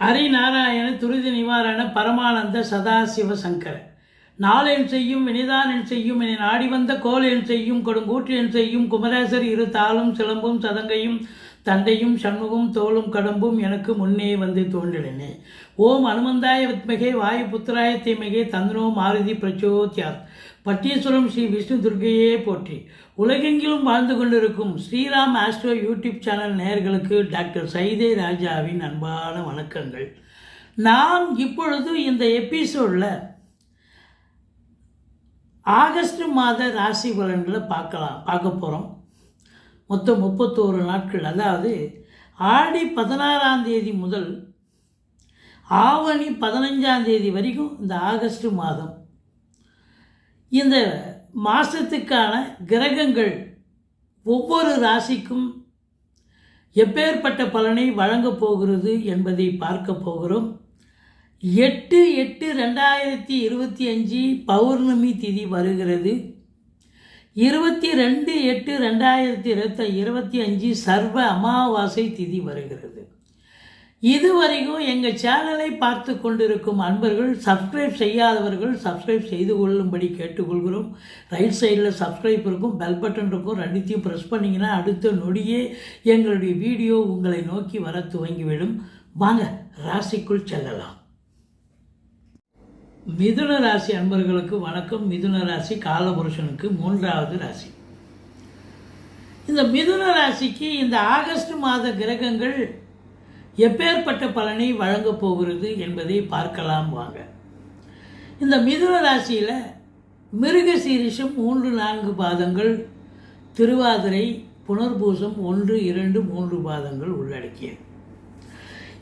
ஹரிநாராயண துரித நிவாரண பரமானந்த சதாசிவ சங்கர. நாளென் செய்யும் வினிதானென் செய்யும் என நாடி வந்த கோலென் செய்யும் கொடுங்கூற்று என் செய்யும் குமரேசர் இரு தாளும் சிலம்பும் சதங்கையும் தண்டையும் சண்முகம் தோளும் கடம்பும் எனக்கு முன்னே வந்து தோன்றினே ஓம் அனுமந்தாய வித்மகே வாயு புத்திராய தீமகே தந்தனோ மாருதி பிரச்சோத்யார் பட்டீஸ்வரம் ஸ்ரீ விஷ்ணு துர்க்கையே போற்றி. உலகெங்கிலும் வாழ்ந்து கொண்டிருக்கும் ஸ்ரீராம் ஆஸ்ட்ரோ யூடியூப் சேனல் நேயர்களுக்கு டாக்டர் சைதே ராஜாவின் அன்பான வணக்கங்கள். நாம் இப்பொழுது இந்த எபிசோடில் ஆகஸ்ட் மாத ராசி பலன்களை பார்க்கலாம் பார்க்க போகிறோம் மொத்தம் முப்பத்தோரு நாட்கள். அதாவது ஆடி பதினாறாம் தேதி முதல் ஆவணி பதினஞ்சாம் தேதி வரைக்கும் இந்த ஆகஸ்ட் மாதம். இந்த மாதத்துக்கான கிரகங்கள் ஒவ்வொரு ராசிக்கும் எப்பேற்பட்ட பலனை வழங்கப் போகிறது என்பதை பார்க்க போகிறோம். எட்டு எட்டு ரெண்டாயிரத்தி இருபத்தி அஞ்சு பௌர்ணமி திதி வருகிறது. இருபத்தி ரெண்டு எட்டு ரெண்டாயிரத்தி இருபத்தி இருபத்தி அஞ்சு சர்வ அமாவாசை திதி வருகிறது. இதுவரைக்கும் எங்கள் சேனலை பார்த்து கொண்டிருக்கும் அன்பர்கள் சப்ஸ்கிரைப் செய்யாதவர்கள் சப்ஸ்கிரைப் செய்து கொள்ளும்படி கேட்டுக்கொள்கிறோம். ரைட் சைடில் சப்ஸ்கிரைப் இருக்கும் பெல் பட்டன் இருக்கும். ரெண்டுத்தையும் ப்ரெஸ் பண்ணிங்கன்னா அடுத்த நொடியே எங்களுடைய வீடியோ உங்களை நோக்கி வர துவங்கிவிடும். வாங்க ராசிக்குள் செல்லலாம். மிதுன ராசி அன்பர்களுக்கு வணக்கம். மிதுன ராசி காலபுருஷனுக்கு மூன்றாவது ராசி. இந்த மிதுன ராசிக்கு இந்த ஆகஸ்ட் மாத கிரகங்கள் எப்பேற்பட்ட பலனை வழங்கப் போகிறது என்பதை பார்க்கலாம் வாங்க. இந்த மிதுன ராசியில் மிருக சீரிஷம் மூன்று நான்கு பாதங்கள் திருவாதிரை புனர்பூசம் ஒன்று இரண்டு மூன்று பாதங்கள் உள்ளடக்கியது.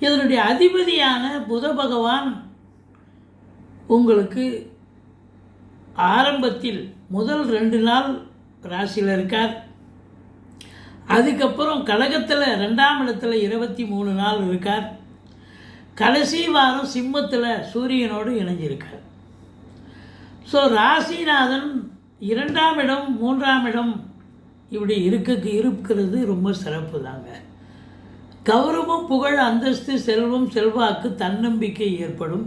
இதனுடைய அதிபதியான புத பகவான் உங்களுக்கு ஆரம்பத்தில் முதல் ரெண்டு நாள் ராசியில் இருக்கார். அதுக்கப்புறம் கழகத்தில் ரெண்டாம் இடத்துல இருபத்தி மூணு நாள் இருக்கார். கடைசி வாரம் சிம்மத்தில் சூரியனோடு இணைஞ்சிருக்கார். ஸோ ராசிநாதன் இரண்டாம் இடம் மூன்றாம் இடம் இப்படி இருக்கக்கு இருக்கிறது ரொம்ப சிறப்பு தாங்க கௌரவம் புகழ் அந்தஸ்து செல்வம் செல்வாக்கு தன்னம்பிக்கை ஏற்படும்.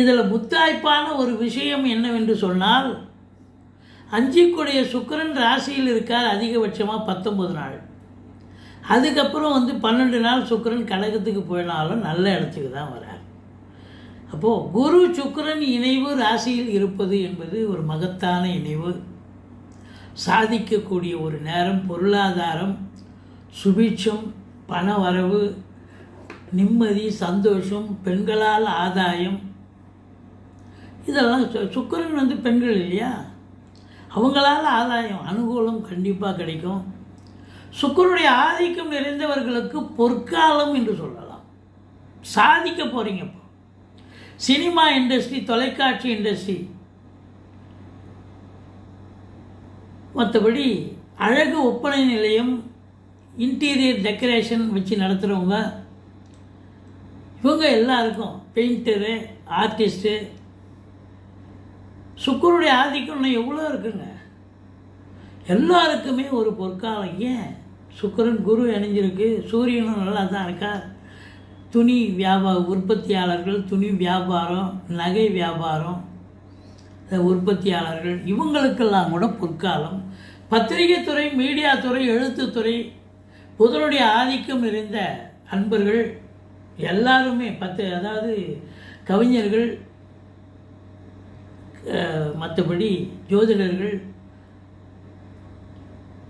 இதில் முத்தாய்ப்பான ஒரு விஷயம் என்னவென்று சொன்னால் அஞ்சிக்குடைய சுக்கரன் ராசியில் இருக்கார் அதிகபட்சமாக பத்தொம்பது நாள். அதுக்கப்புறம் வந்து பன்னெண்டு நாள் சுக்கிரன் கடகத்துக்கு போயினாலும் நல்ல இடத்துக்கு தான் வரார். அப்போது குரு சுக்கரன் இணைவு ராசியில் இருப்பது என்பது ஒரு மகத்தான இணைவு. சாதிக்கக்கூடிய ஒரு நேரம் பொருளாதாரம் சுபிட்சம் பண வரவு நிம்மதி சந்தோஷம் பெண்களால் ஆதாயம். இதெல்லாம் சு- வந்து பெண்கள் இல்லையா? அவங்களால ஆதாயம் அனுகூலம் கண்டிப்பாக கிடைக்கும். சுக்கரனுடைய ஆதிக்கம் நிறைந்தவர்களுக்கு பொற்காலம் என்று சொல்லலாம். சாதிக்க போகிறீங்க இப்போ. சினிமா இண்டஸ்ட்ரி தொலைக்காட்சி இண்டஸ்ட்ரி மற்றபடி அழகு ஒப்பனை நிலையம் இன்டீரியர் டெக்கரேஷன் வச்சு நடத்துகிறவங்க இவங்க எல்லாருக்கும் பெயிண்டரு ஆர்டிஸ்ட்டு சுக்கருடைய ஆதிக்கம் இன்னும் எவ்வளோ இருக்குங்க? எல்லாருக்குமே ஒரு பொற்காலம். ஏன்? சுக்கிரன் குரு இணைஞ்சிருக்கு சூரியனும் நல்லா தான் இருக்கார். துணி வியாபார உற்பத்தியாளர்கள் துணி வியாபாரம் நகை வியாபாரம் உற்பத்தியாளர்கள் இவங்களுக்கெல்லாம் கூட பொற்காலம். பத்திரிகை துறை மீடியா துறை எழுத்துத்துறை புதனுடைய ஆதிக்கம் நிறைந்த அன்பர்கள் எல்லாருமே பத்து அதாவது கவிஞர்கள் மற்றபடி ஜோதிடர்கள்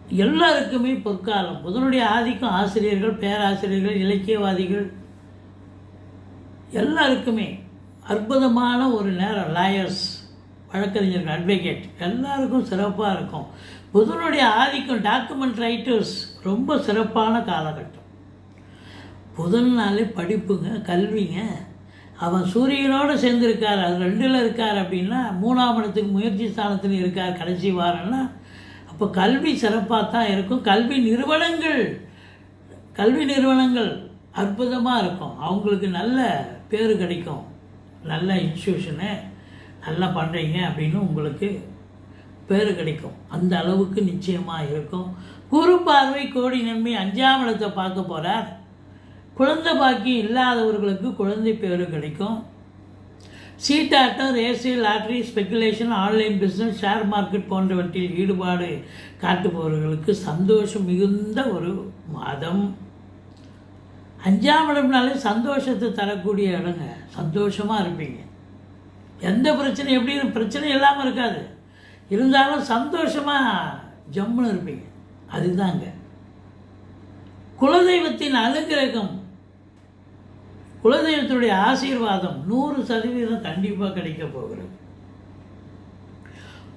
எல்லாருக்குமே பொற்காலம் புதனுடைய ஆதிக்கம் ஆசிரியர்கள் பேராசிரியர்கள் இலக்கியவாதிகள். எல்லாருக்குமே அற்புதமான ஒரு நேரம். லாயர்ஸ் வழக்கறிஞர்கள் அட்வொகேட் எல்லாருக்கும் சிறப்பாக இருக்கும். புதனுடைய ஆதிக்கம் டாக்குமெண்ட் ரைட்டர்ஸ் ரொம்ப சிறப்பான காலகட்டம். புதன்னாலே படிப்புங்க கல்விங்க. அவன் சூரியனோடு சேர்ந்துருக்கார் அது ரெண்டில் இருக்கார் அப்படின்னா மூணாம் இடத்துக்கு முயற்சி ஸ்தானத்தில் இருக்கார் கடைசி வாரம்னா அப்போ கல்வி சிறப்பாக தான் இருக்கும். கல்வி நிறுவனங்கள் கல்வி நிறுவனங்கள் அற்புதமாக இருக்கும். அவங்களுக்கு நல்ல பேர் கிடைக்கும். நல்ல இன்ஸ்டியூஷனு நல்லா பண்ணுறீங்க அப்படின்னு உங்களுக்கு பேர் கிடைக்கும். அந்த அளவுக்கு நிச்சயமாக இருக்கும். குரு பார்வை கோடி நன்மை அஞ்சாம் இடத்தை பார்க்க போகிறார் குழந்தை பாக்கி இல்லாதவர்களுக்கு குழந்தை பேர் கிடைக்கும். சீட்டாட்டம் race lottery speculation online business share market போன்றவற்றில் ஈடுபாடு காட்டுபவர்களுக்கு சந்தோஷம் மிகுந்த ஒரு மாதம். அஞ்சாம் இடம்னாலே சந்தோஷத்தை தரக்கூடிய இடங்க. சந்தோஷமாக இருப்பீங்க. எந்த பிரச்சனை எப்படி பிரச்சனை இல்லாமல் இருக்காது. இருந்தாலும் சந்தோஷமாக ஜம்முன்னு இருப்பீங்க. அதுதாங்க. குலதெய்வத்தின் அனுகிரகம் குலதெய்வத்தினுடைய ஆசீர்வாதம் நூறு சதவீதம் கண்டிப்பாக கிடைக்க போகிறது.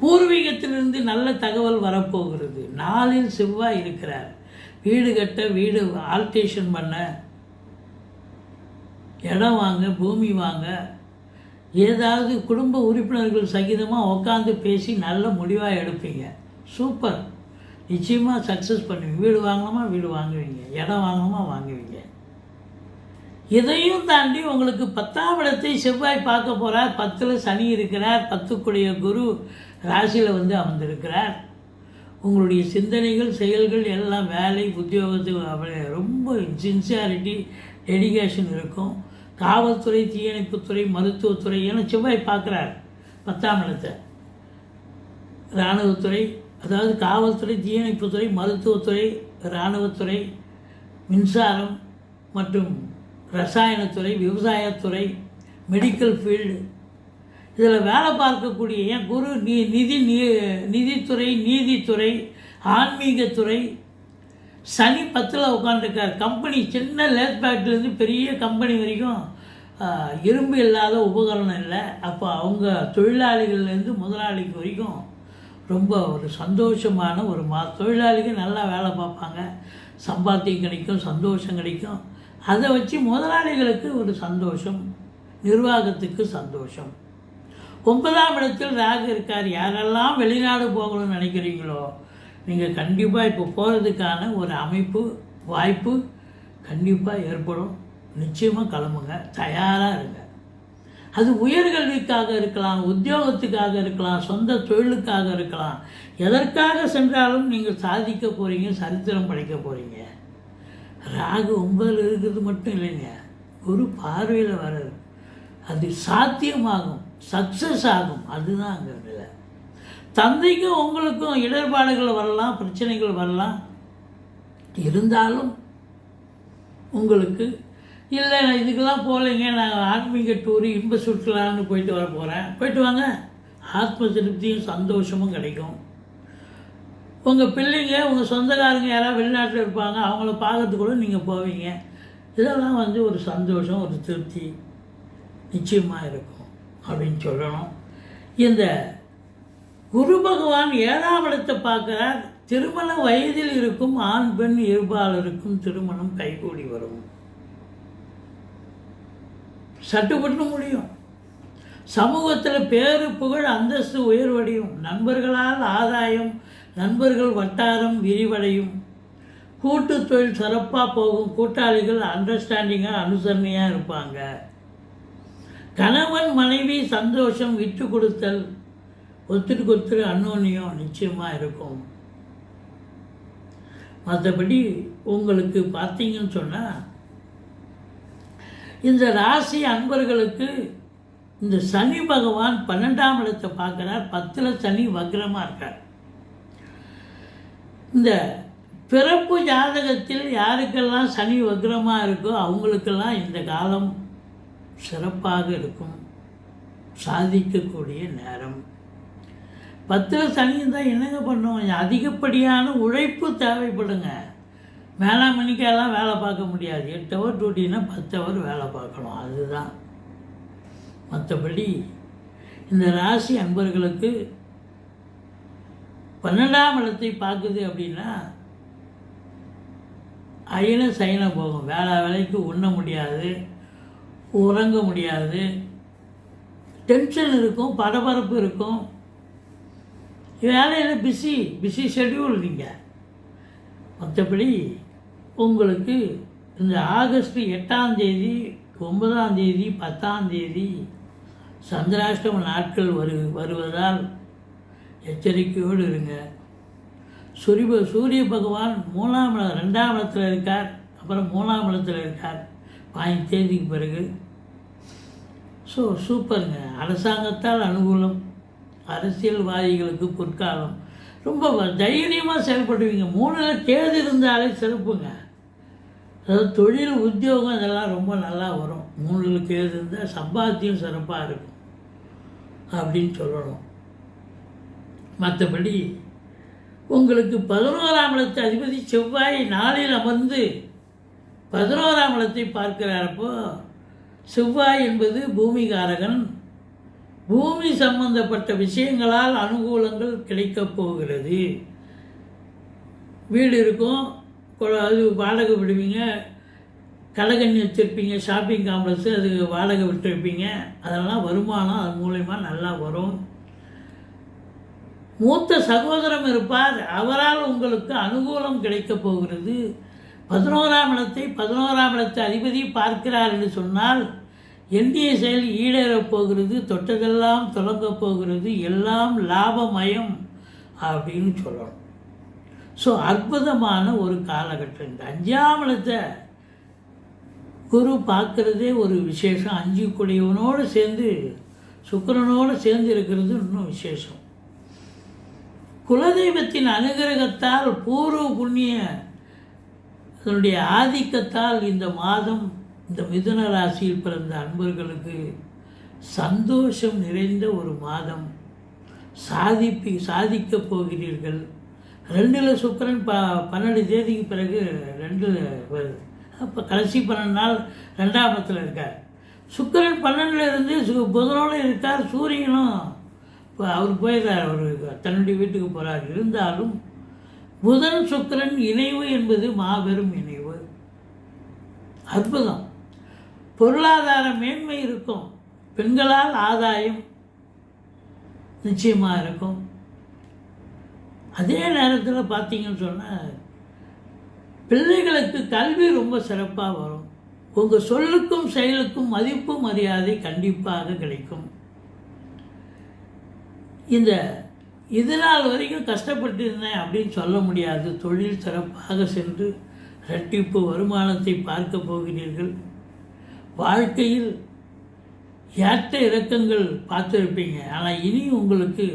பூர்வீகத்திலிருந்து நல்ல தகவல் வரப்போகிறது. நாளில் செவ்வாய் இருக்கிறார். வீடு கட்ட வீடு ஆல்டேஷன் பண்ண இடம் வாங்க பூமி வாங்க ஏதாவது குடும்ப உறுப்பினர்கள் சகிதமாக உட்காந்து பேசி நல்ல முடிவாக எடுப்பீங்க. சூப்பர். நிச்சயமாக சக்ஸஸ் பண்ணுவீங்க. வீடு வாங்கணுமா? வீடு வாங்குவீங்க. இடம் வாங்கணுமா? வாங்குவீங்க. இதையும் தாண்டி உங்களுக்கு பத்தாம் இடத்தை செவ்வாய் பார்க்க போகிறார் பத்தில் சனி இருக்கிறார். பத்துக்குடைய குரு ராசியில் வந்து அமர்ந்திருக்கிறார். உங்களுடைய சிந்தனைகள் செயல்கள் எல்லாம் வேலை உத்தியோகத்துக்கு ரொம்ப சின்சியாரிட்டி டெடிகேஷன் இருக்கும். காவல்துறை தீயணைப்புத்துறை மருத்துவத்துறை என செவ்வாய் பார்க்குறார். பத்தாம் இடத்தை. இராணுவத்துறை அதாவது காவல்துறை தீயணைப்புத்துறை மருத்துவத்துறை இராணுவத்துறை மின்சாரம் மற்றும் ரசாயனத்துறை விவசாயத்துறை மெடிக்கல் ஃபீல்டு இதில் வேலை பார்க்கக்கூடிய ஏன் குரு நி நிதி நீ நிதித்துறை நீதித்துறை ஆன்மீகத்துறை சனி பத்தில் உட்காந்துருக்கார் கம்பெனி சின்ன லேத் பேக்லேருந்து பெரிய கம்பெனி வரைக்கும் இரும்பு இல்லாத உபகரணம் இல்லை. அப்போ அவங்க தொழிலாளிகள்லேருந்து முதலாளிக்கு வரைக்கும் ரொம்ப ஒரு சந்தோஷமான ஒரு மா தொழிலாளிகள் நல்லா வேலை பார்ப்பாங்க. சம்பாத்தியம் கிடைக்கும் சந்தோஷம் கிடைக்கும். அதை வச்சு முதலாளிகளுக்கு ஒரு சந்தோஷம் நிர்வாகத்துக்கு சந்தோஷம். ஒன்பதாம் இடத்தில் ராகு இருக்கார். யாரெல்லாம் வெளிநாடு போகணும்னு நினைக்கிறீங்களோ நீங்கள் கண்டிப்பாக இப்போ போகிறதுக்கான ஒரு அமைப்பு வாய்ப்பு கண்டிப்பாக ஏற்படும். நிச்சயமாக கிளம்புங்க. தயாராக இருங்க. அது உயர்கல்விக்காக இருக்கலாம் உத்தியோகத்துக்காக இருக்கலாம் சொந்த தொழிலுக்காக இருக்கலாம். எதற்காக சென்றாலும் நீங்கள் சாதிக்க போகிறீங்க சரித்திரம் படைக்க போகிறீங்க ராகு ஒன்பதில் இருக்கிறது மட்டும் இல்லைங்க. குரு பார்வையில் வர்றது அது சாத்தியமாகும் சக்ஸஸ் ஆகும். அதுதான் அங்கே நிலை தந்தைக்கும் உங்களுக்கும் இடர்பாடுகள் வரலாம் பிரச்சனைகள் வரலாம். இருந்தாலும் உங்களுக்கு இல்லை நான் இதுக்கெல்லாம் போகலைங்க. நான் ஆன்மீக டூரு இன்ப சுற்றுலான்னு போயிட்டு வர போகிறேன் போயிட்டு வாங்க. ஆத்ம திருப்தியும் சந்தோஷமும் கிடைக்கும். உங்கள் பிள்ளைங்க உங்கள் சொந்தக்காரங்க யாராவது வெளிநாட்டில் இருப்பாங்க அவங்கள பார்க்கறதுக்கு கூட நீங்கள் போவீங்க. இதெல்லாம் வந்து ஒரு சந்தோஷம் ஒரு திருப்தி நிச்சயமாக இருக்கும் அப்படின்னு சொல்லணும். இந்த குரு பகவான் ஏழாம் இடத்தை திருமண வயதில் இருக்கும் ஆண் பெண் இருபாலருக்கும் திருமணம் கைகூடி வரும். சட்டுப்பட்டு முடியும். சமூகத்தில் பேரு புகழ் அந்தஸ்து உயர்வடையும். நண்பர்களால் ஆதாயம் நண்பர்கள் வட்டாரம் விரிவடையும். கூட்டு தொழில் சிறப்பாக போகும் கூட்டாளிகள் அண்டர்ஸ்டாண்டிங்காக அனுசரணையாக இருப்பாங்க. கணவன் மனைவி சந்தோஷம் விட்டு கொடுத்தல் ஒருத்தருக்கு ஒருத்தர் அன்னோன்யம் நிச்சயமாக இருக்கும். மற்றபடி உங்களுக்கு பார்த்தீங்கன்னு சொன்னால் இந்த ராசி அன்பர்களுக்கு இந்த சனி பகவான் பன்னெண்டாம் இடத்தை பார்க்குறார். பத்தில் சனி வக்ரமாக இருக்கார். இந்த பிறப்பு ஜாதகத்தில் யாருக்கெல்லாம் சனி வக்ரமாக இருக்கோ அவங்களுக்கெல்லாம் இந்த காலம் சிறப்பாக இருக்கும். சாதிக்கக்கூடிய நேரம். பத்தில் சனி தான் என்னங்க பண்ணுவோம் அதிகப்படியான உழைப்பு தேவைப்படுங்க. மேலாம் மணிக்கெல்லாம் வேலை பார்க்க முடியாது. எட்டு ஹவர் டியூட்டினா பத்து ஹவர் வேலை பார்க்கணும். அதுதான். மற்றபடி இந்த ராசி அன்பர்களுக்கு பன்னெண்டாம் இடத்தை பார்க்குது அப்படின்னா அயன சைன போகும். வேலை வேலைக்கு உண்ண முடியாது உறங்க முடியாது. டென்ஷன் இருக்கும் பரபரப்பு இருக்கும். வேலையில் பிஸி பிஸி ஷெட்யூல் நீங்கள் மற்றபடி உங்களுக்கு இந்த ஆகஸ்ட் எட்டாம் தேதி ஒன்பதாம் தேதி பத்தாம் தேதி சந்திராஷ்டம நாட்கள் வரு வருவதால் எச்சரிக்கையோடு இருங்க. சூரிய சூரிய பகவான் மூணாம் இடம் ரெண்டாம் இடத்துல இருக்கார். அப்புறம் மூணாம் இடத்துல இருக்கார். பாஞ்சு தேதிக்கு பிறகு. ஸோ சூப்பருங்க அரசாங்கத்தால் அனுகூலம். அரசியல்வாதிகளுக்கு பொற்காலம். ரொம்ப தைரியமாக செயல்படுவீங்க. மூணில் கேது இருந்தாலே சிறப்புங்க. அதாவது தொழில் உத்தியோகம் இதெல்லாம் ரொம்ப நல்லா வரும். மூணில் கேது இருந்தால் சம்பாத்தியம் சிறப்பாக இருக்கும். அப்படின்னு சொல்லணும். மற்றபடி உங்களுக்கு பதினோராம் இடத்து அதிபதி செவ்வாய் நாளில் அமர்ந்து பதினோராம் இடத்தை பார்க்கிறாரப்போ செவ்வாய் என்பது பூமிகாரகன். பூமி சம்பந்தப்பட்ட விஷயங்களால் அனுகூலங்கள் கிடைக்கப் போகிறது. வீடு இருக்கும் கொ- அது வாடகை விடுவீங்க கடகண்ணி வச்சுருப்பீங்க ஷாப்பிங் காம்ப்ளெக்ஸு அது வாடகை விட்டுருப்பீங்க அதெல்லாம் வருமானம் அது மூலயமா நல்லா வரும். மூத்த சகோதரம் இருப்பார். அவரால் உங்களுக்கு அனுகூலம் கிடைக்கப் போகிறது. பதினோராம் இடத்தை பதினோராம் இடத்தை அதிபதி பார்க்கிறார் என்று சொன்னால் எண்ணிய செயல் ஈடேறப் போகிறது தொட்டதெல்லாம் தொடங்கப் போகிறது எல்லாம் லாபமயம் அப்படின்னு சொல்லணும். ஸோ அற்புதமான ஒரு காலகட்டம் இந்த அஞ்சாம் இடத்தை குரு பார்க்குறதே ஒரு விசேஷம். அஞ்சு குடியவனோடு சேர்ந்து சுக்கரனோடு சேர்ந்து இருக்கிறது இன்னும் விசேஷம். குலதெய்வத்தின் அனுகிரகத்தால் பூர்வ புண்ணிய அதனுடைய ஆதிக்கத்தால் இந்த மாதம் இந்த மிதுன ராசியில் பிறந்த அன்பர்களுக்கு சந்தோஷம் நிறைந்த ஒரு மாதம். சாதிப்பி சாதிக்கப் போகிறீர்கள். ரெண்டில் சுக்கிரன் ப பன்னெண்டு தேதிக்கு பிறகு ரெண்டில் வருது. அப்போ கடைசி பன்னெண்டு நாள் ரெண்டாம் இடத்துல இருக்கார். சுக்கிரன் பன்னெண்டில் இருந்து சு புதனோடு இருக்கார் சூரியனும் இப்போ அவர் போயிடுறார் அவர் தன்னுடைய வீட்டுக்கு போகிறார் இருந்தாலும் புதன் சுக்கரன் இணைவு என்பது மாபெரும் இணைவு. அற்புதம். பொருளாதார மேன்மை இருக்கும். பெண்களால் ஆதாயம் நிச்சயமாக இருக்கும். அதே நேரத்தில் பார்த்தீங்கன்னு சொன்னால் பிள்ளைகளுக்கு கல்வி ரொம்ப சிறப்பாக வரும். உங்கள் சொல்லுக்கும் செயலுக்கும் மதிப்பு மரியாதை கண்டிப்பாக கிடைக்கும். இந்த இது நாள் வரைக்கும் கஷ்டப்பட்டு இருந்தேன் அப்படின்னு சொல்ல முடியாது. தொழில் சிறப்பாக சென்று இரட்டிப்பு வருமானத்தை பார்க்க போகிறீர்கள். வாழ்க்கையில் ஏற்ற இறக்கங்கள் பார்த்துருப்பீங்க. ஆனால் இனி உங்களுக்கு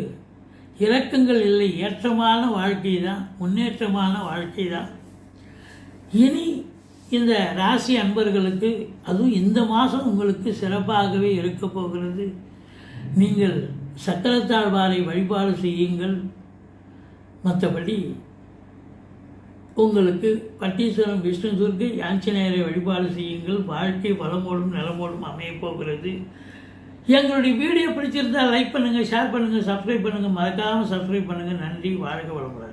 இறக்கங்கள் இல்லை. ஏற்றமான வாழ்க்கை தான் முன்னேற்றமான வாழ்க்கை தான். இனி இந்த ராசி அன்பர்களுக்கு அதுவும் இந்த மாதம் உங்களுக்கு சிறப்பாகவே இருக்க போகிறது. நீங்கள் சக்கரத்தாழ்வாரை வழிபாடு செய்யுங்கள். மற்றபடி உங்களுக்கு பட்டீஸ்வரம் விஷ்ணுசுர்க்கு ஆஞ்சநேயரை வழிபாடு செய்யுங்கள். வாழ்க்கை வளமோடும் நலமோடும் அமையப் போகிறது. எங்களுடைய வீடியோ பிடிச்சிருந்தால் லைக் பண்ணுங்கள் ஷேர் பண்ணுங்கள் சப்ஸ்கிரைப் பண்ணுங்கள் மறக்காமல் சப்ஸ்கிரைப் பண்ணுங்கள் நன்றி வாழ்க வளமுடன்.